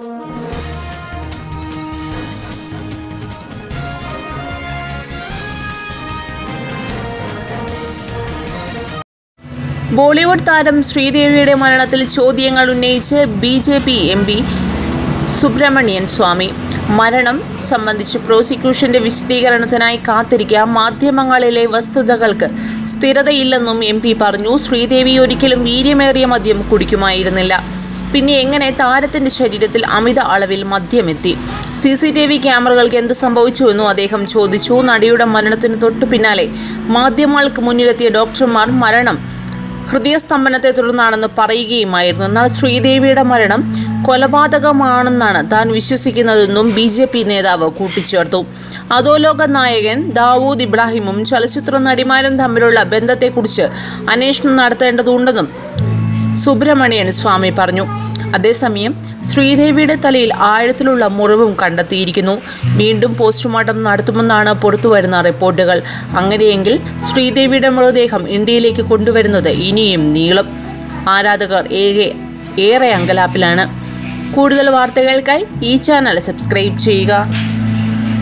ബോളിവുഡ് താരം ശ്രീദേവിയുടെ മരണത്തിൽ ചോദ്യങ്ങൾ ഉന്നയിച്ച് B J P M P Subramanian Swamy. മരണം സംബന്ധിച്ച് പ്രോസിക്യൂഷന്റെ വിശദീകരണത്തിനായി കാത്തിരിക്കുക. മാധ്യമങ്ങളിലെ വസ്തുതകൾക്ക് സ്ഥിരതയില്ലെന്നും എം പറഞ്ഞു. ശ്രീദേവി ഒരിക്കലും വീര്യമേറിയ മദ്യം കുടിക്കുമായിരുന്നില്ല. പിന്നെ എങ്ങനെ താരത്തിന്റെ ശരീരത്തിൽ അമിത അളവിൽ മദ്യമെത്തി? സി സി ടി വി ക്യാമറകൾക്ക് എന്ത് സംഭവിച്ചുവെന്നും അദ്ദേഹം ചോദിച്ചു. നടിയുടെ മരണത്തിന് തൊട്ടു പിന്നാലെ മാധ്യമങ്ങൾക്ക് മുന്നിലെത്തിയ ഡോക്ടർമാർ മരണം ഹൃദയസ്തംഭനത്തെ തുടർന്നാണെന്ന് പറയുകയുമായിരുന്നു. എന്നാൽ ശ്രീദേവിയുടെ മരണം കൊലപാതകമാണെന്നാണ് താൻ വിശ്വസിക്കുന്നതെന്നും ബി ജെ പി നേതാവ് കൂട്ടിച്ചേർത്തു. അധോലോക നായകൻ ദാവൂദ് ഇബ്രാഹിമും ചലച്ചിത്ര നടിമാരും തമ്മിലുള്ള ബന്ധത്തെക്കുറിച്ച് അന്വേഷണം നടത്തേണ്ടതുണ്ടെന്നും സുബ്രഹ്മണ്യൻ സ്വാമി പറഞ്ഞു. അതേസമയം ശ്രീദേവിയുടെ തലയിൽ ആഴത്തിലുള്ള മുറിവും കണ്ടെത്തിയിരിക്കുന്നു. വീണ്ടും പോസ്റ്റ്മോർട്ടം നടത്തുമെന്നാണ് പുറത്തുവരുന്ന റിപ്പോർട്ടുകൾ. അങ്ങനെയെങ്കിൽ ശ്രീദേവിയുടെ മൃതദേഹം ഇന്ത്യയിലേക്ക് കൊണ്ടുവരുന്നത് ഇനിയും നീളും. ആരാധകർ ഏറെ ഏറെ അങ്കലാപ്പിലാണ്. കൂടുതൽ വാർത്തകൾക്കായി ഈ ചാനൽ സബ്സ്ക്രൈബ് ചെയ്യുക.